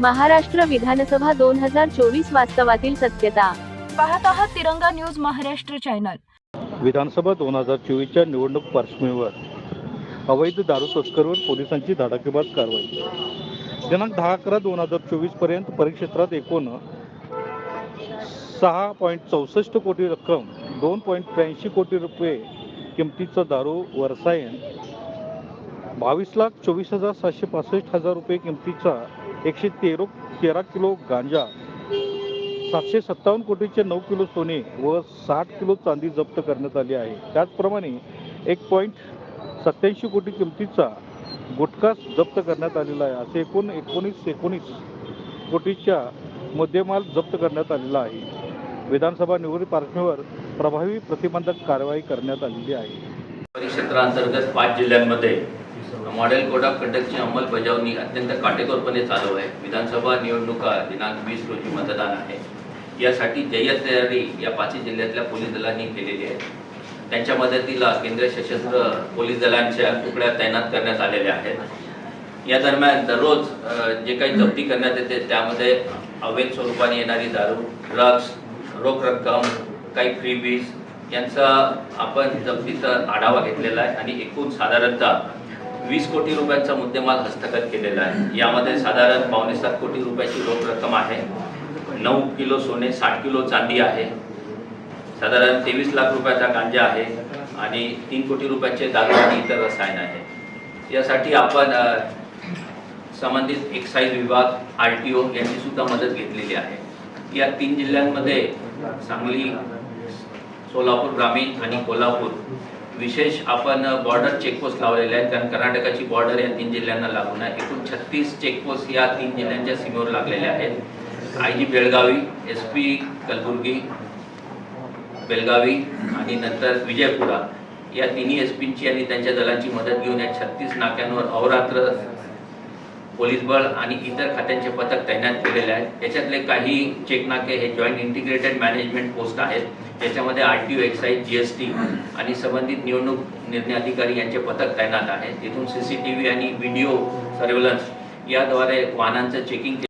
महाराष्ट्र विधानसभा दोन हजार चोवीस वास्तवातील सत्यता. पाहत आहात तिरंगा न्यूज महाराष्ट्र चॅनल. विधानसभा दोन हजार चोवीसच्या निवडणूक पार्श्वभूमीवर अवैध दारू तस्करवर पोलिसांची धडाकेबाज कारवाई. दिनांक दहा अकरा दोन हजार चोवीसपर्यंत परिक्षेत्रात एकूण सहा पॉईंट चौसष्ट कोटी रक्कम दोन पॉईंट त्र्याऐंशी कोटी रुपये किमतीचा दारू व रसायन बावीस लाख चोवीस हजार सातशे पासष्ट हजार रुपये किमतीचा एकशे तेरो तेरा किलो गांजा सातशे सत्तावन्न कोटीचे नऊ किलो सोने व साठ किलो चांदी जप्त करण्यात आली आहे. त्याचप्रमाणे एक पॉईंट सत्याऐंशी कोटी किमतीचा गुटखा जप्त करण्यात आलेला आहे. असे एकूण एकोणीस एकोणीस कोटीच्या मुद्देमाल जप्त करण्यात आलेला आहे. विधानसभा निवडणूक पार्श्वभूमीवर प्रभावी प्रतिबंधक कारवाई करण्यात आलेली आहे. परिक्षेत्रांतर्गत पाच जिल्ह्यांमध्ये मॉडेल कोड ऑफ कंडक्टची अंमलबजावणी अत्यंत काटेकोरपणे चालू आहे. विधानसभा निवडणुका दिनांक वीस रोजी मतदान आहे. यासाठी जय्यत तयारी या पाचही जिल्ह्यातल्या पोलीस दलांनी केलेली आहे. त्यांच्या मदतीला केंद्रीय सशस्त्र पोलीस दलांच्या तुकड्या तैनात करण्यात आलेल्या आहेत. या दरम्यान दररोज जे काही जप्ती करण्यात येते त्यामध्ये अवैध स्वरूपाने येणारी दारू ड्रग्स रोख रक्कम काही फ्री बीज यांचा आपण जप्तीचा आढावा घेतलेला आहे. आणि एकूण साधारणतः वीस कोटी रुपयांचा मुद्देमाल हस्तगत केलेला आहे. यामध्ये साधारण पावणे सात कोटी रुपयाची रोख रक्कम आहे. नऊ किलो सोने साठ किलो चांदी आहे. साधारण तेवीस लाख रुपयाचा गांजा आहे आणि तीन कोटी रुपयाचे दारू आणि इतर रसायन आहे. यासाठी आपण संबंधित एक्साईज विभाग आर टी ओ यांची सुद्धा मदत घेतलेली आहे. या तीन जिल्ह्यांमध्ये सांगली सोलापूर ग्रामीण आणि कोल्हापूर विशेष आपण बॉर्डर चेकपोस्ट लावलेले आहेत. कारण कर्नाटकाची बॉर्डर या तीन जिल्ह्यांना लागून आहे. एकूण छत्तीस चेकपोस्ट या तीन जिल्ह्यांच्या सीमेवर लागलेल्या आहेत. I G Belagavi S P Kalaburagi Belagavi आणि नंतर विजयपुरा. या तिन्ही एस पींची आणि त्यांच्या दलांची मदत घेऊन या छत्तीस नाक्यांवर अहोरात्र पोलीस बळ आणि इतर खात्यांचे पथक तैनात केलेले आहेत. याच्यातले काही चेक नाके हे जॉईंट इंटिग्रेटेड मॅनेजमेंट पोस्ट आहेत. याच्यामध्ये R T O excise G S T आणि संबंधित निवडणूक निर्णय अधिकारी यांचे पथक तैनात आहेत तिथून सी सी टी व्ही आणि व्हिडिओ सर्व्हेलन्स याद्वारे वाहनांचं चेकिंग